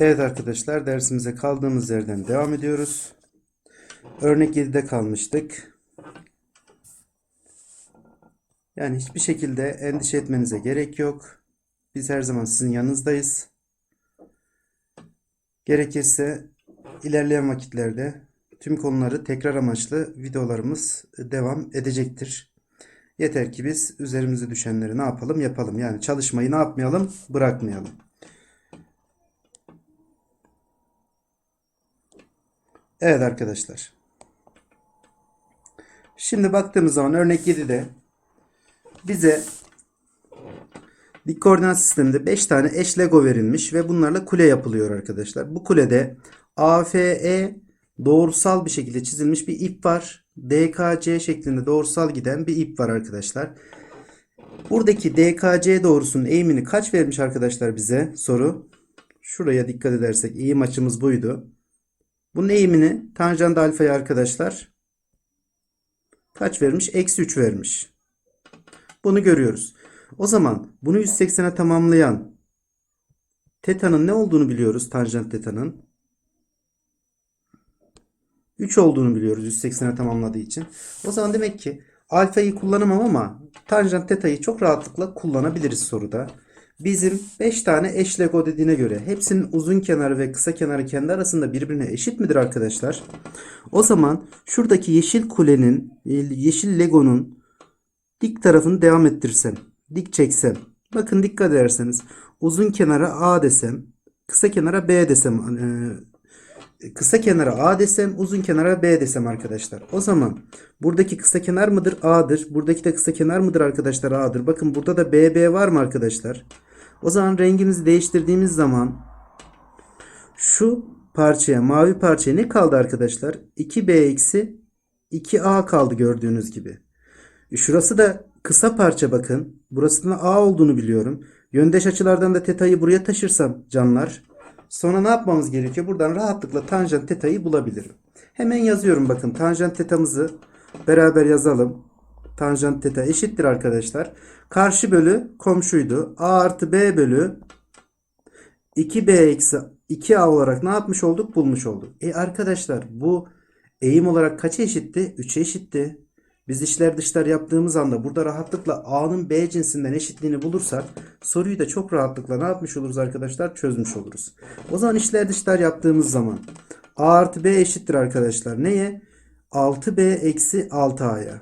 Evet arkadaşlar dersimize kaldığımız yerden devam ediyoruz. Örnek 7'de kalmıştık. Yani hiçbir şekilde endişe etmenize gerek yok. Biz her zaman sizin yanınızdayız. Gerekirse ilerleyen vakitlerde tüm konuları tekrar amaçlı videolarımız devam edecektir. Yeter ki biz üzerimize düşenleri ne yapalım yapalım. Yani çalışmayı ne yapmayalım bırakmayalım. Evet arkadaşlar. Şimdi baktığımız zaman örnek 7'de bize bir koordinat sisteminde 5 tane eş Lego verilmiş ve bunlarla kule yapılıyor arkadaşlar. Bu kulede AFE doğrusal bir şekilde çizilmiş bir ip var. DKC şeklinde doğrusal giden bir ip var arkadaşlar. Buradaki DKC doğrusunun eğimini kaç vermiş arkadaşlar bize? Soru. Şuraya dikkat edersek eğim açımız buydu. Bunun eğimini tanjant alfaya arkadaşlar kaç vermiş? Eksi 3 vermiş. Bunu görüyoruz. O zaman bunu 180'e tamamlayan teta'nın ne olduğunu biliyoruz tanjant teta'nın. 3 olduğunu biliyoruz 180'e tamamladığı için. O zaman demek ki alfayı kullanamam ama tanjant teta'yı çok rahatlıkla kullanabiliriz soruda. Bizim 5 eş eş Lego dediğine göre hepsinin uzun kenarı ve kısa kenarı kendi arasında birbirine eşit midir arkadaşlar? O zaman şuradaki yeşil kulenin, yeşil Lego'nun dik tarafını devam ettirsem, dik çeksem. Bakın dikkat ederseniz uzun kenara A desem, kısa kenara B desem, e, kısa kenara A desem, uzun kenara B desem arkadaşlar. O zaman buradaki kısa kenar mıdır? A'dır. Buradaki de kısa kenar mıdır arkadaşlar? A'dır. Bakın burada da BB var mı arkadaşlar? O zaman rengimizi değiştirdiğimiz zaman şu parçaya mavi parçaya ne kaldı arkadaşlar? 2B eksi 2A kaldı gördüğünüz gibi. E, şurası da kısa parça bakın. Burasının A olduğunu biliyorum. Yöndeş açılardan da teta'yı buraya taşırsam canlar. Sonra ne yapmamız gerekiyor? Buradan rahatlıkla tanjant teta'yı bulabilirim. Hemen yazıyorum bakın. Tanjant tetamızı beraber yazalım. Tanjant teta eşittir arkadaşlar. Karşı bölü komşuydu. A artı B bölü 2B eksi 2A olarak ne yapmış olduk? Bulmuş olduk. E arkadaşlar bu eğim olarak kaça eşitti? 3'e eşitti. Biz işler dışlar yaptığımız anda burada rahatlıkla A'nın B cinsinden eşitliğini bulursak soruyu da çok rahatlıkla ne yapmış oluruz arkadaşlar? Çözmüş oluruz. O zaman işler dışlar yaptığımız zaman A artı B eşittir arkadaşlar. Neye? 6B eksi 6A'ya.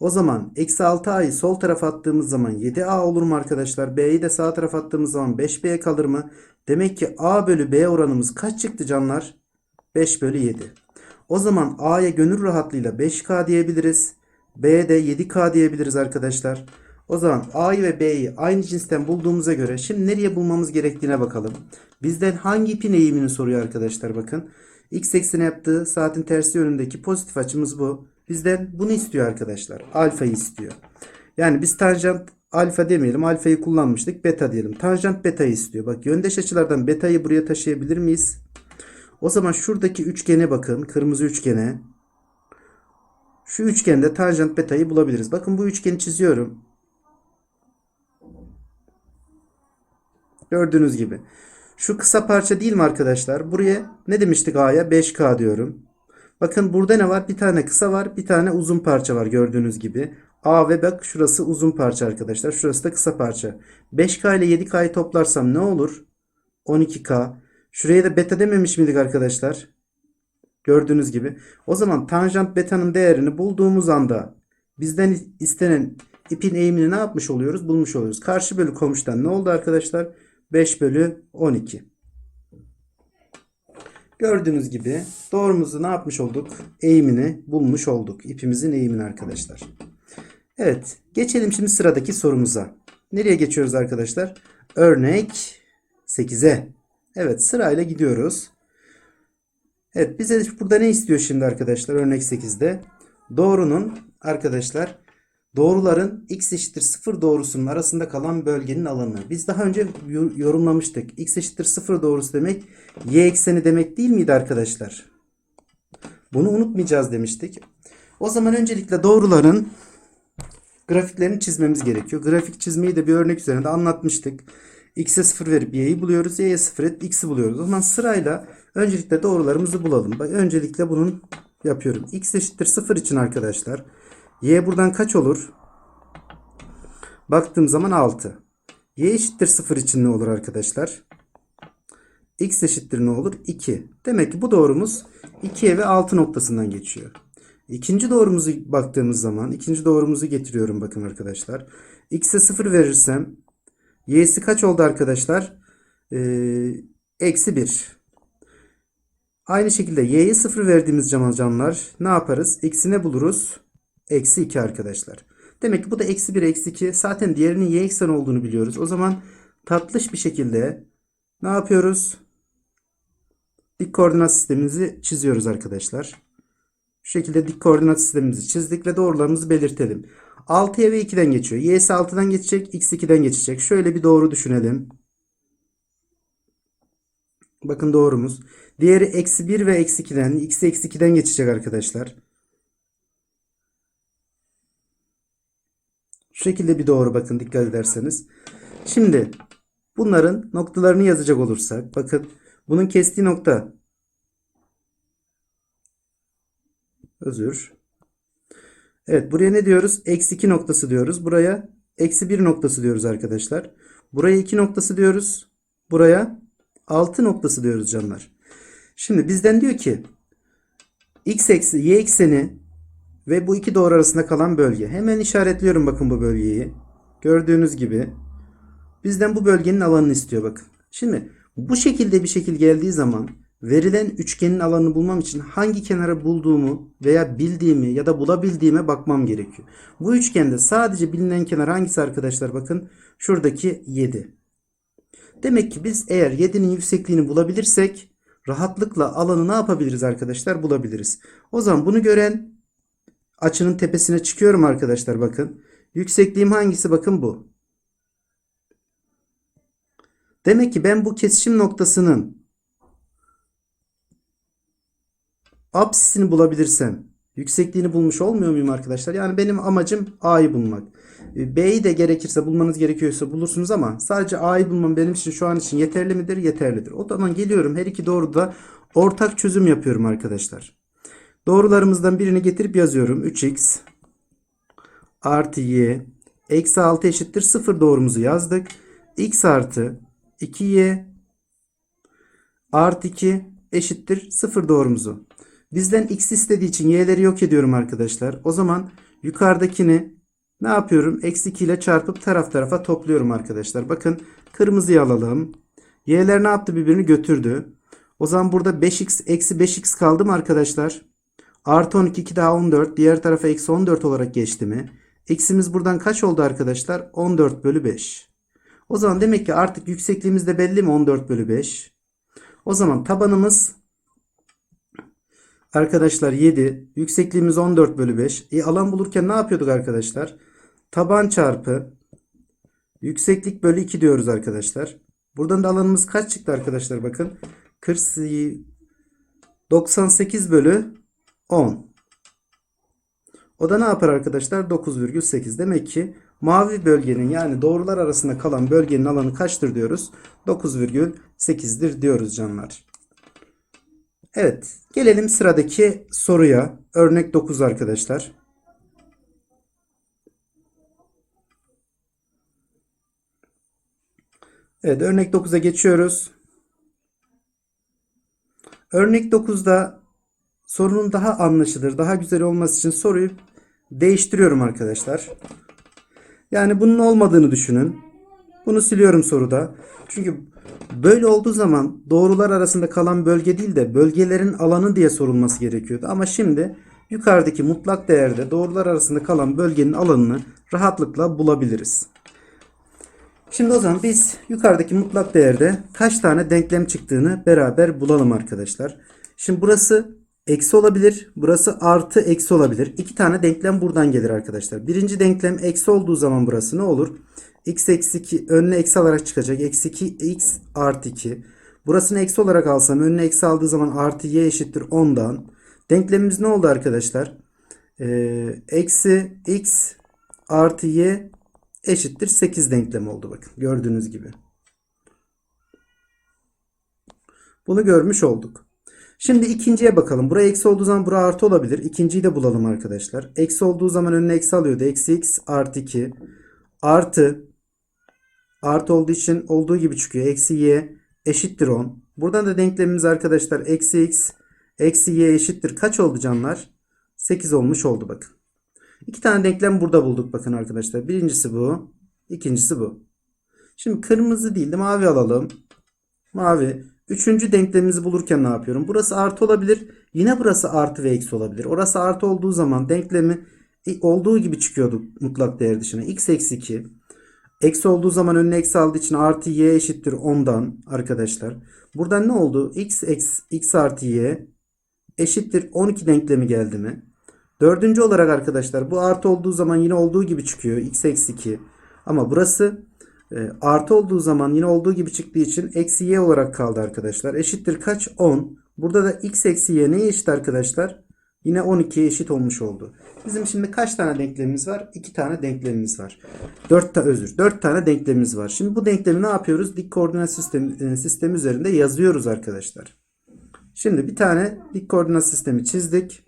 O zaman eksi 6a'yı sol tarafa attığımız zaman 7a olur mu arkadaşlar? B'yi de sağ tarafa attığımız zaman 5b kalır mı? Demek ki a bölü b oranımız kaç çıktı canlar? 5 bölü 7. O zaman a'ya gönül rahatlığıyla 5k diyebiliriz. B'ye de 7k diyebiliriz arkadaşlar. O zaman a'yı ve b'yi aynı cinsten bulduğumuza göre şimdi nereye bulmamız gerektiğine bakalım. Bizden hangi ipin eğimini soruyor arkadaşlar bakın. X ekseni yaptığı saatin tersi yönündeki pozitif açımız bu. Bizden bunu istiyor arkadaşlar. Alfayı istiyor. Yani biz tanjant alfa demeyelim. Alfayı kullanmıştık. Beta diyelim. Tanjant betayı istiyor. Bak yöndeş açılardan betayı buraya taşıyabilir miyiz? O zaman şuradaki üçgene bakın. Kırmızı üçgene. Şu üçgende tanjant betayı bulabiliriz. Bakın bu üçgeni çiziyorum. Gördüğünüz gibi. Şu kısa parça değil mi arkadaşlar? Buraya ne demiştik A'ya? 5K diyorum. Bakın burada ne var? Bir tane kısa var. Bir tane uzun parça var gördüğünüz gibi. A ve bak şurası uzun parça arkadaşlar. Şurası da kısa parça. 5K ile 7K'yı toplarsam ne olur? 12K. Şuraya da beta dememiş miydik arkadaşlar? Gördüğünüz gibi. O zaman tanjant betanın değerini bulduğumuz anda bizden istenen ipin eğimini ne yapmış oluyoruz? Bulmuş oluyoruz. Karşı bölü komşudan ne oldu arkadaşlar? 5 bölü 12. Gördüğünüz gibi doğrumuzu ne yapmış olduk? Eğimini bulmuş olduk. İpimizin eğimini arkadaşlar. Evet. Geçelim şimdi sıradaki sorumuza. Nereye geçiyoruz arkadaşlar? Örnek 8'e. Evet sırayla gidiyoruz. Evet bize burada ne istiyor şimdi arkadaşlar örnek 8'de? Doğrunun arkadaşlar Doğruların x eşittir 0 doğrusunun arasında kalan bölgenin alanı. Biz daha önce yorumlamıştık. x eşittir 0 doğrusu demek y ekseni demek değil miydi arkadaşlar? Bunu unutmayacağız demiştik. O zaman öncelikle doğruların grafiklerini çizmemiz gerekiyor. Grafik çizmeyi de bir örnek üzerinde anlatmıştık. X'e 0 verip y'yi buluyoruz. Y'ye 0 verip x'i buluyoruz. O zaman sırayla öncelikle doğrularımızı bulalım. Bak öncelikle bunun yapıyorum. X eşittir 0 için arkadaşlar. Y buradan kaç olur? Baktığım zaman 6. Y eşittir 0 için ne olur arkadaşlar? X eşittir ne olur? 2. Demek ki bu doğrumuz 2'ye ve 6 noktasından geçiyor. İkinci doğrumuzu baktığımız zaman ikinci doğrumuzu getiriyorum bakın arkadaşlar. X'e 0 verirsem Y'si kaç oldu arkadaşlar? Ee, Eksi 1. Aynı şekilde Y'ye 0 verdiğimiz zaman canlar ne yaparız? X'i ne buluruz? Eksi 2 arkadaşlar. Demek ki bu da eksi 1 eksi 2. Zaten diğerinin Y eksen olduğunu biliyoruz. O zaman tatlış bir şekilde ne yapıyoruz? Dik koordinat sistemimizi çiziyoruz arkadaşlar. Şu şekilde dik koordinat sistemimizi çizdik ve doğrularımızı belirtelim. 6'ya ve 2'den geçiyor. Y'si 6'dan geçecek, X 2'den geçecek. Şöyle bir doğru düşünelim. Bakın doğrumuz. Diğeri eksi 1 ve eksi 2'den, X eksi 2'den geçecek arkadaşlar. Şu şekilde bir doğru bakın dikkat ederseniz. Şimdi bunların noktalarını yazacak olursak bakın bunun kestiği nokta özür. Evet buraya ne diyoruz? Eksi 2 noktası diyoruz. Buraya eksi 1 noktası diyoruz arkadaşlar. Buraya 2 noktası diyoruz. Buraya 6 noktası diyoruz canlar. Şimdi bizden diyor ki x eksi y ekseni ve bu iki doğru arasında kalan bölge. Hemen işaretliyorum bakın bu bölgeyi. Gördüğünüz gibi bizden bu bölgenin alanını istiyor bakın. Şimdi bu şekilde bir şekil geldiği zaman verilen üçgenin alanını bulmam için hangi kenarı bulduğumu veya bildiğimi ya da bulabildiğime bakmam gerekiyor. Bu üçgende sadece bilinen kenar hangisi arkadaşlar bakın şuradaki 7. Demek ki biz eğer 7'nin yüksekliğini bulabilirsek rahatlıkla alanı ne yapabiliriz arkadaşlar bulabiliriz. O zaman bunu gören açının tepesine çıkıyorum arkadaşlar bakın. Yüksekliğim hangisi bakın bu. Demek ki ben bu kesişim noktasının apsisini bulabilirsem yüksekliğini bulmuş olmuyor muyum arkadaşlar? Yani benim amacım A'yı bulmak. B'yi de gerekirse bulmanız gerekiyorsa bulursunuz ama sadece A'yı bulmam benim için şu an için yeterli midir? Yeterlidir. O zaman geliyorum her iki doğruda ortak çözüm yapıyorum arkadaşlar. Doğrularımızdan birini getirip yazıyorum. 3x artı y eksi 6 eşittir 0 doğrumuzu yazdık. x artı 2y artı 2 eşittir 0 doğrumuzu. Bizden x istediği için y'leri yok ediyorum arkadaşlar. O zaman yukarıdakini ne yapıyorum? Eksi 2 ile çarpıp taraf tarafa topluyorum arkadaşlar. Bakın kırmızıyı alalım. Y'ler ne yaptı birbirini götürdü. O zaman burada 5x eksi 5x kaldı mı arkadaşlar? Artı 12 2 daha 14. Diğer tarafa eksi 14 olarak geçti mi? X'imiz buradan kaç oldu arkadaşlar? 14 bölü 5. O zaman demek ki artık yüksekliğimiz de belli mi? 14 bölü 5. O zaman tabanımız arkadaşlar 7. Yüksekliğimiz 14 bölü 5. E, alan bulurken ne yapıyorduk arkadaşlar? Taban çarpı yükseklik bölü 2 diyoruz arkadaşlar. Buradan da alanımız kaç çıktı arkadaşlar? Bakın 40 98 bölü 10. O da ne yapar arkadaşlar? 9,8. Demek ki mavi bölgenin yani doğrular arasında kalan bölgenin alanı kaçtır diyoruz? 9,8'dir diyoruz canlar. Evet. Gelelim sıradaki soruya. Örnek 9 arkadaşlar. Evet örnek 9'a geçiyoruz. Örnek 9'da sorunun daha anlaşılır, daha güzel olması için soruyu değiştiriyorum arkadaşlar. Yani bunun olmadığını düşünün. Bunu siliyorum soruda. Çünkü böyle olduğu zaman doğrular arasında kalan bölge değil de bölgelerin alanı diye sorulması gerekiyordu. Ama şimdi yukarıdaki mutlak değerde doğrular arasında kalan bölgenin alanını rahatlıkla bulabiliriz. Şimdi o zaman biz yukarıdaki mutlak değerde kaç tane denklem çıktığını beraber bulalım arkadaşlar. Şimdi burası eksi olabilir. Burası artı eksi olabilir. İki tane denklem buradan gelir arkadaşlar. Birinci denklem eksi olduğu zaman burası ne olur? x eksi 2 önüne eksi alarak çıkacak. Eksi 2 x artı 2. Burasını eksi olarak alsam önüne eksi aldığı zaman artı y eşittir 10'dan. Denklemimiz ne oldu arkadaşlar? Ee, eksi x artı y eşittir 8 denklem oldu bakın. Gördüğünüz gibi. Bunu görmüş olduk. Şimdi ikinciye bakalım. Buraya eksi olduğu zaman bura artı olabilir. İkinciyi de bulalım arkadaşlar. Eksi olduğu zaman önüne eksi alıyordu. Eksi x artı 2 artı artı olduğu için olduğu gibi çıkıyor. Eksi y eşittir 10. Buradan da denklemimiz arkadaşlar eksi x eksi y eşittir. Kaç oldu canlar? 8 olmuş oldu bakın. İki tane denklem burada bulduk bakın arkadaşlar. Birincisi bu. ikincisi bu. Şimdi kırmızı değil de mavi alalım. Mavi. Üçüncü denklemimizi bulurken ne yapıyorum? Burası artı olabilir. Yine burası artı ve eksi olabilir. Orası artı olduğu zaman denklemi olduğu gibi çıkıyordu mutlak değer dışına. x eksi 2. Eksi olduğu zaman önüne eksi aldığı için artı y eşittir 10'dan arkadaşlar. Buradan ne oldu? x eksi x artı y eşittir 12 denklemi geldi mi? Dördüncü olarak arkadaşlar bu artı olduğu zaman yine olduğu gibi çıkıyor. x eksi 2. Ama burası e, artı olduğu zaman yine olduğu gibi çıktığı için eksi y olarak kaldı arkadaşlar. Eşittir kaç? 10. Burada da x eksi y neye eşit arkadaşlar? Yine 12'ye eşit olmuş oldu. Bizim şimdi kaç tane denklemimiz var? 2 tane denklemimiz var. 4 ta özür. 4 tane denklemimiz var. Şimdi bu denklemi ne yapıyoruz? Dik koordinat sistemi, e, sistemi üzerinde yazıyoruz arkadaşlar. Şimdi bir tane dik koordinat sistemi çizdik.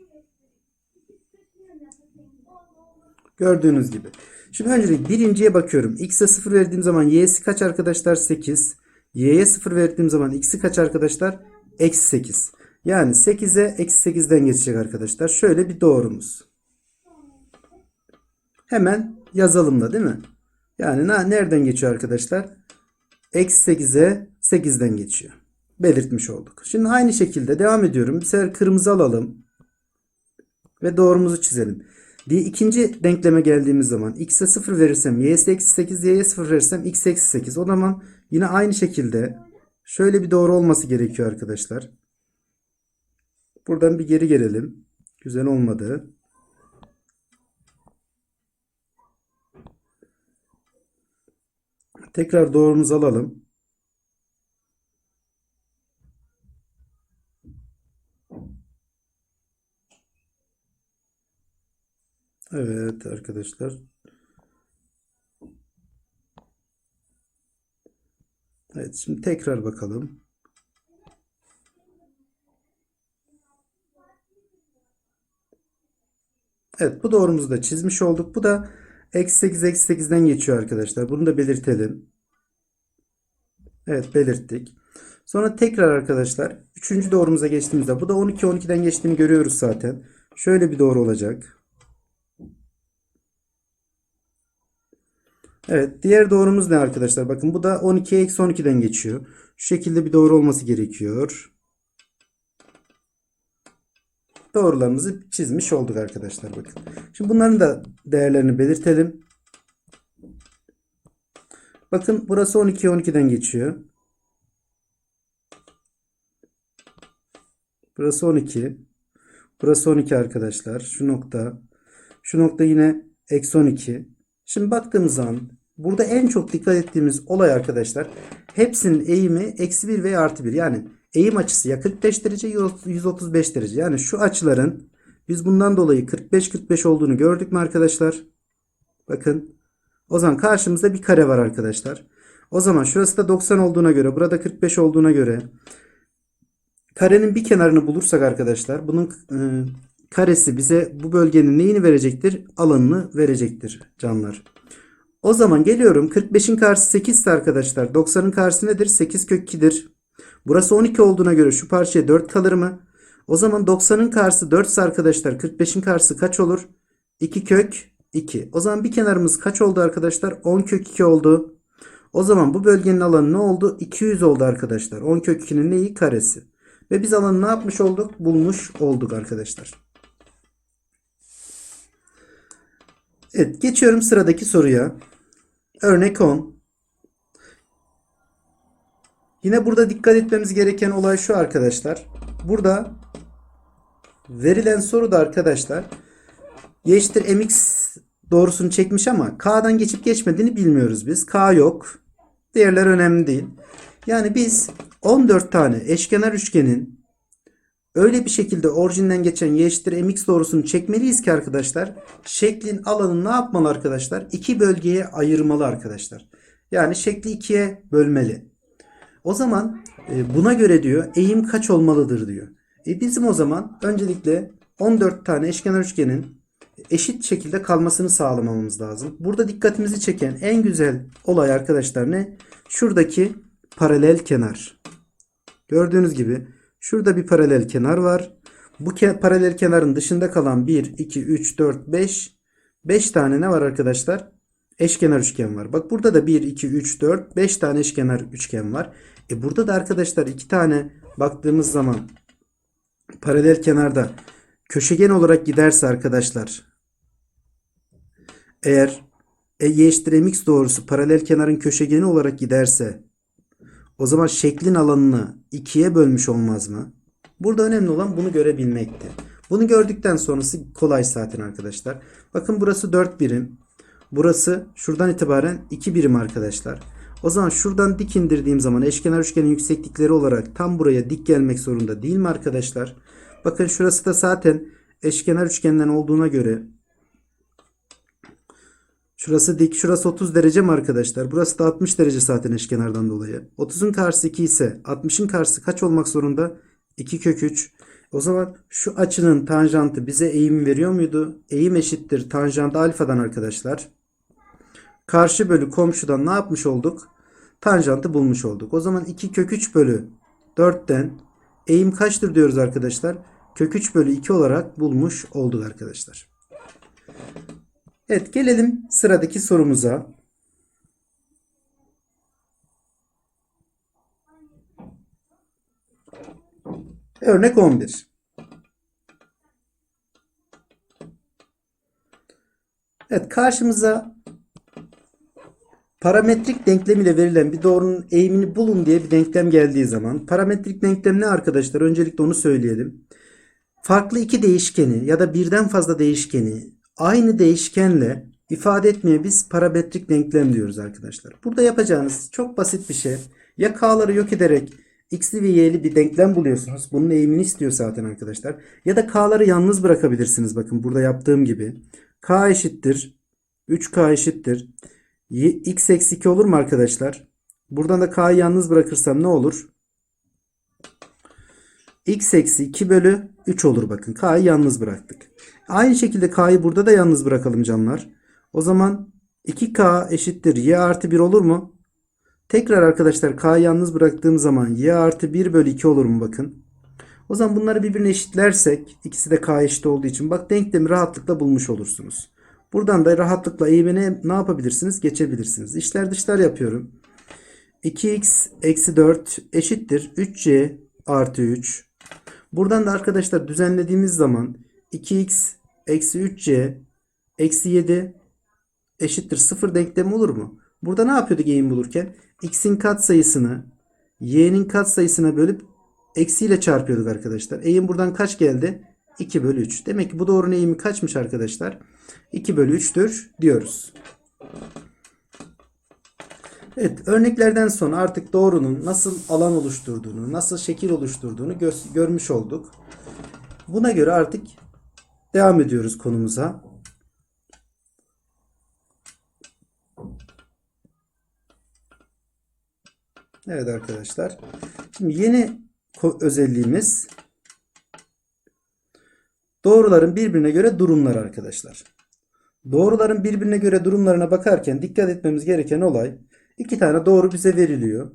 Gördüğünüz gibi. Şimdi öncelikle birinciye bakıyorum. X'e 0 verdiğim zaman y'si kaç arkadaşlar? 8. Y'ye 0 verdiğim zaman x'i kaç arkadaşlar? Eksi 8. Yani 8'e eksi 8'den geçecek arkadaşlar. Şöyle bir doğrumuz. Hemen yazalım da değil mi? Yani nereden geçiyor arkadaşlar? Eksi 8'e 8'den geçiyor. Belirtmiş olduk. Şimdi aynı şekilde devam ediyorum. Bir sefer kırmızı alalım. Ve doğrumuzu çizelim. Diye ikinci denkleme geldiğimiz zaman x'e 0 verirsem y'si eksi 8 y'ye 0 verirsem x eksi 8. O zaman yine aynı şekilde şöyle bir doğru olması gerekiyor arkadaşlar. Buradan bir geri gelelim. Güzel olmadı. Tekrar doğrumuzu alalım. Evet arkadaşlar. Evet şimdi tekrar bakalım. Evet bu doğrumuzu da çizmiş olduk. Bu da eksi 8 eksi 8'den geçiyor arkadaşlar. Bunu da belirtelim. Evet belirttik. Sonra tekrar arkadaşlar 3. doğrumuza geçtiğimizde bu da 12 12'den geçtiğini görüyoruz zaten. Şöyle bir doğru olacak. Evet diğer doğrumuz ne arkadaşlar? Bakın bu da 12 eksi 12'den geçiyor. Şu şekilde bir doğru olması gerekiyor. Doğrularımızı çizmiş olduk arkadaşlar bakın. Şimdi bunların da değerlerini belirtelim. Bakın burası 12 12'den geçiyor. Burası 12. Burası 12 arkadaşlar. Şu nokta. Şu nokta yine eksi 12. Şimdi baktığımız zaman burada en çok dikkat ettiğimiz olay arkadaşlar. Hepsinin eğimi eksi 1 veya artı 1. Yani eğim açısı ya 45 derece ya 135 derece. Yani şu açıların biz bundan dolayı 45-45 olduğunu gördük mü arkadaşlar? Bakın. O zaman karşımızda bir kare var arkadaşlar. O zaman şurası da 90 olduğuna göre burada 45 olduğuna göre karenin bir kenarını bulursak arkadaşlar bunun e, karesi bize bu bölgenin neyini verecektir? Alanını verecektir canlar. O zaman geliyorum 45'in karşısı 8 ise arkadaşlar 90'ın karşısı nedir? 8 kök 2'dir. Burası 12 olduğuna göre şu parçaya 4 kalır mı? O zaman 90'ın karşısı 4 ise arkadaşlar 45'in karşısı kaç olur? 2 kök 2. O zaman bir kenarımız kaç oldu arkadaşlar? 10 kök 2 oldu. O zaman bu bölgenin alanı ne oldu? 200 oldu arkadaşlar. 10 kök 2'nin neyi? Karesi. Ve biz alanı ne yapmış olduk? Bulmuş olduk arkadaşlar. Evet geçiyorum sıradaki soruya. Örnek 10. Yine burada dikkat etmemiz gereken olay şu arkadaşlar. Burada verilen soruda arkadaşlar y mx doğrusunu çekmiş ama k'dan geçip geçmediğini bilmiyoruz biz. k yok. Diğerler önemli değil. Yani biz 14 tane eşkenar üçgenin öyle bir şekilde orijinden geçen y eşittir mx doğrusunu çekmeliyiz ki arkadaşlar şeklin alanını ne yapmalı arkadaşlar? İki bölgeye ayırmalı arkadaşlar. Yani şekli ikiye bölmeli. O zaman e, buna göre diyor eğim kaç olmalıdır diyor. E bizim o zaman öncelikle 14 tane eşkenar üçgenin eşit şekilde kalmasını sağlamamız lazım. Burada dikkatimizi çeken en güzel olay arkadaşlar ne? Şuradaki paralel kenar. Gördüğünüz gibi şurada bir paralel kenar var. Bu ke- paralel kenarın dışında kalan 1, 2, 3, 4, 5 5 tane ne var arkadaşlar? Eşkenar üçgen var. Bak burada da 1, 2, 3, 4, 5 tane eşkenar üçgen var. E burada da arkadaşlar 2 tane baktığımız zaman paralel kenarda köşegen olarak giderse arkadaşlar eğer e, y eşittir mx doğrusu paralel kenarın köşegeni olarak giderse o zaman şeklin alanını ikiye bölmüş olmaz mı? Burada önemli olan bunu görebilmekti. Bunu gördükten sonrası kolay zaten arkadaşlar. Bakın burası 4 birim. Burası şuradan itibaren 2 birim arkadaşlar. O zaman şuradan dik indirdiğim zaman eşkenar üçgenin yükseklikleri olarak tam buraya dik gelmek zorunda değil mi arkadaşlar? Bakın şurası da zaten eşkenar üçgenden olduğuna göre Şurası dik, şurası 30 derece mi arkadaşlar? Burası da 60 derece zaten eşkenardan dolayı. 30'un karşısı 2 ise 60'ın karşısı kaç olmak zorunda? 2 kök 3. O zaman şu açının tanjantı bize eğim veriyor muydu? Eğim eşittir tanjant alfadan arkadaşlar. Karşı bölü komşudan ne yapmış olduk? Tanjantı bulmuş olduk. O zaman 2 kök 3 bölü 4'ten eğim kaçtır diyoruz arkadaşlar? Kök 3 bölü 2 olarak bulmuş olduk arkadaşlar. Evet gelelim sıradaki sorumuza. Örnek 11. Evet karşımıza parametrik denklem ile verilen bir doğrunun eğimini bulun diye bir denklem geldiği zaman parametrik denklem ne arkadaşlar? Öncelikle onu söyleyelim. Farklı iki değişkeni ya da birden fazla değişkeni aynı değişkenle ifade etmeye biz parametrik denklem diyoruz arkadaşlar. Burada yapacağınız çok basit bir şey. Ya k'ları yok ederek x'li ve y'li bir denklem buluyorsunuz. Bunun eğimini istiyor zaten arkadaşlar. Ya da k'ları yalnız bırakabilirsiniz. Bakın burada yaptığım gibi. k eşittir. 3k eşittir. Y- x eksi 2 olur mu arkadaşlar? Buradan da k'yı yalnız bırakırsam ne olur? x eksi 2 bölü 3 olur bakın. K'yı yalnız bıraktık. Aynı şekilde K'yı burada da yalnız bırakalım canlar. O zaman 2K eşittir Y artı 1 olur mu? Tekrar arkadaşlar K'yı yalnız bıraktığım zaman Y artı 1 bölü 2 olur mu bakın. O zaman bunları birbirine eşitlersek ikisi de K eşit olduğu için bak denklemi rahatlıkla bulmuş olursunuz. Buradan da rahatlıkla eğimine ne yapabilirsiniz? Geçebilirsiniz. İşler dışlar yapıyorum. 2x eksi 4 eşittir 3c artı 3. Buradan da arkadaşlar düzenlediğimiz zaman 2x eksi 3c eksi 7 eşittir 0 denklemi olur mu? Burada ne yapıyorduk eğim bulurken? x'in katsayısını y'nin katsayısına bölüp eksiyle çarpıyorduk arkadaşlar. Eğim buradan kaç geldi? 2 bölü 3. Demek ki bu doğrunun eğimi kaçmış arkadaşlar? 2 bölü 3'tür diyoruz. Evet örneklerden sonra artık doğrunun nasıl alan oluşturduğunu, nasıl şekil oluşturduğunu gö- görmüş olduk. Buna göre artık devam ediyoruz konumuza. Evet arkadaşlar. Şimdi yeni özelliğimiz doğruların birbirine göre durumları arkadaşlar. Doğruların birbirine göre durumlarına bakarken dikkat etmemiz gereken olay iki tane doğru bize veriliyor.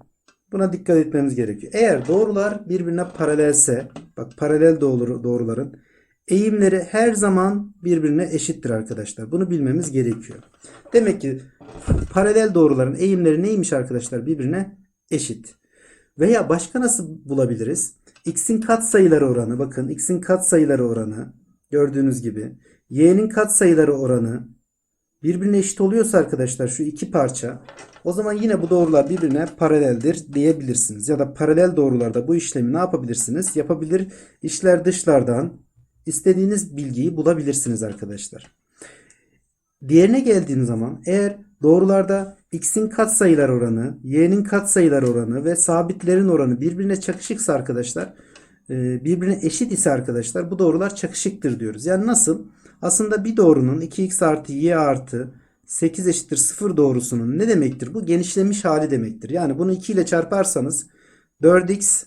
Buna dikkat etmemiz gerekiyor. Eğer doğrular birbirine paralelse, bak paralel doğru, doğruların eğimleri her zaman birbirine eşittir arkadaşlar. Bunu bilmemiz gerekiyor. Demek ki paralel doğruların eğimleri neymiş arkadaşlar? Birbirine eşit. Veya başka nasıl bulabiliriz? X'in katsayıları oranı bakın x'in katsayıları oranı gördüğünüz gibi y'nin katsayıları oranı birbirine eşit oluyorsa arkadaşlar şu iki parça o zaman yine bu doğrular birbirine paraleldir diyebilirsiniz. Ya da paralel doğrularda bu işlemi ne yapabilirsiniz? Yapabilir işler dışlardan istediğiniz bilgiyi bulabilirsiniz arkadaşlar. Diğerine geldiğim zaman eğer doğrularda x'in katsayılar oranı, y'nin katsayılar oranı ve sabitlerin oranı birbirine çakışıksa arkadaşlar e, birbirine eşit ise arkadaşlar bu doğrular çakışıktır diyoruz. Yani nasıl? Aslında bir doğrunun 2x artı y artı 8 eşittir 0 doğrusunun ne demektir? Bu genişlemiş hali demektir. Yani bunu 2 ile çarparsanız 4x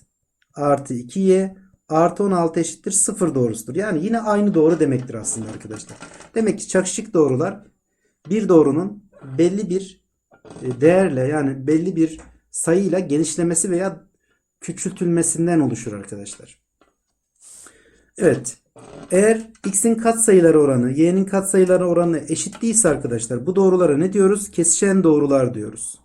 artı 2y artı 16 eşittir 0 doğrusudur. Yani yine aynı doğru demektir aslında arkadaşlar. Demek ki çakışık doğrular bir doğrunun belli bir e, değerle yani belli bir sayıyla genişlemesi veya küçültülmesinden oluşur arkadaşlar. Evet. Eğer x'in katsayıları oranı y'nin katsayıları oranı eşit değilse arkadaşlar bu doğrulara ne diyoruz? Kesişen doğrular diyoruz.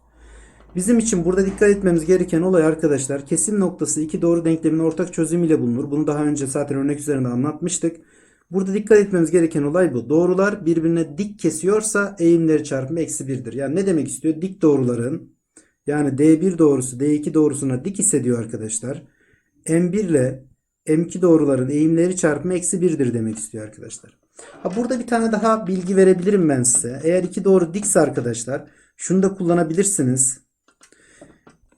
Bizim için burada dikkat etmemiz gereken olay arkadaşlar kesim noktası iki doğru denklemin ortak çözümüyle bulunur. Bunu daha önce zaten örnek üzerinde anlatmıştık. Burada dikkat etmemiz gereken olay bu. Doğrular birbirine dik kesiyorsa eğimleri çarpımı eksi 1'dir. Yani ne demek istiyor? Dik doğruların yani D1 doğrusu D2 doğrusuna dik ise diyor arkadaşlar. M1 ile M2 doğruların eğimleri çarpımı eksi 1'dir demek istiyor arkadaşlar. Ha burada bir tane daha bilgi verebilirim ben size. Eğer iki doğru dikse arkadaşlar şunu da kullanabilirsiniz.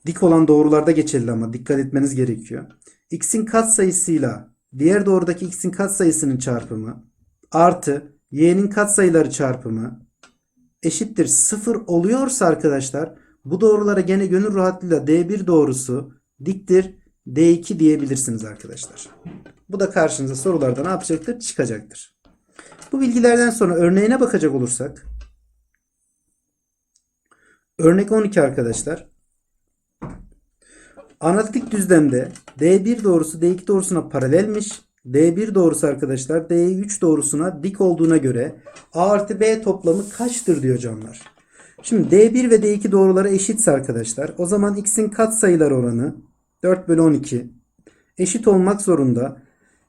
Dik olan doğrularda geçerli ama dikkat etmeniz gerekiyor. X'in katsayısıyla diğer doğrudaki x'in katsayısının çarpımı artı y'nin katsayıları çarpımı eşittir 0 oluyorsa arkadaşlar bu doğrulara gene gönül rahatlığıyla D1 doğrusu diktir D2 diyebilirsiniz arkadaşlar. Bu da karşınıza sorularda ne yapacaktır? Çıkacaktır. Bu bilgilerden sonra örneğine bakacak olursak örnek 12 arkadaşlar. Analitik düzlemde D1 doğrusu D2 doğrusuna paralelmiş. D1 doğrusu arkadaşlar D3 doğrusuna dik olduğuna göre A artı B toplamı kaçtır diyor canlar. Şimdi D1 ve D2 doğruları eşitse arkadaşlar o zaman x'in katsayıları oranı 4 bölü 12 eşit olmak zorunda.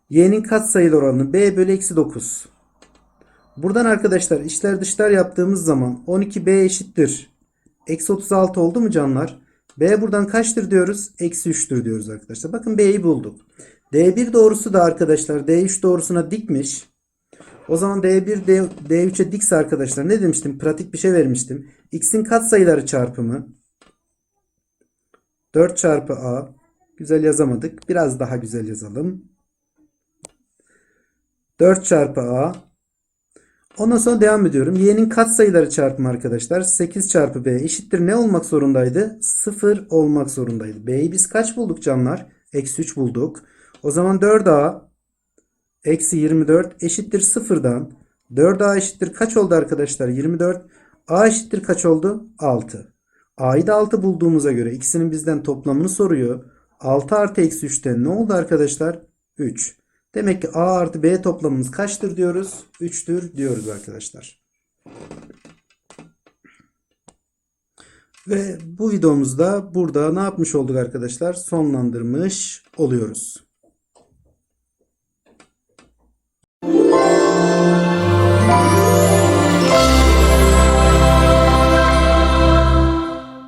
Y'nin katsayıları oranı B bölü eksi 9. Buradan arkadaşlar içler dışlar yaptığımız zaman 12B eşittir. Eksi 36 oldu mu canlar? B buradan kaçtır diyoruz? Eksi 3'tür diyoruz arkadaşlar. Bakın B'yi bulduk. D1 doğrusu da arkadaşlar D3 doğrusuna dikmiş. O zaman D1 D, D3'e dikse arkadaşlar ne demiştim? Pratik bir şey vermiştim. X'in katsayıları çarpımı 4 çarpı A güzel yazamadık. Biraz daha güzel yazalım. 4 çarpı A Ondan sonra devam ediyorum. Y'nin katsayıları çarpımı arkadaşlar. 8 çarpı B eşittir. Ne olmak zorundaydı? 0 olmak zorundaydı. B'yi biz kaç bulduk canlar? Eksi 3 bulduk. O zaman 4A eksi 24 eşittir 0'dan. 4A eşittir kaç oldu arkadaşlar? 24. A eşittir kaç oldu? 6. A'yı da 6 bulduğumuza göre ikisinin bizden toplamını soruyor. 6 artı eksi 3'ten ne oldu arkadaşlar? 3. Demek ki A artı B toplamımız kaçtır diyoruz? 3'tür diyoruz arkadaşlar. Ve bu videomuzda burada ne yapmış olduk arkadaşlar? Sonlandırmış oluyoruz. Müzik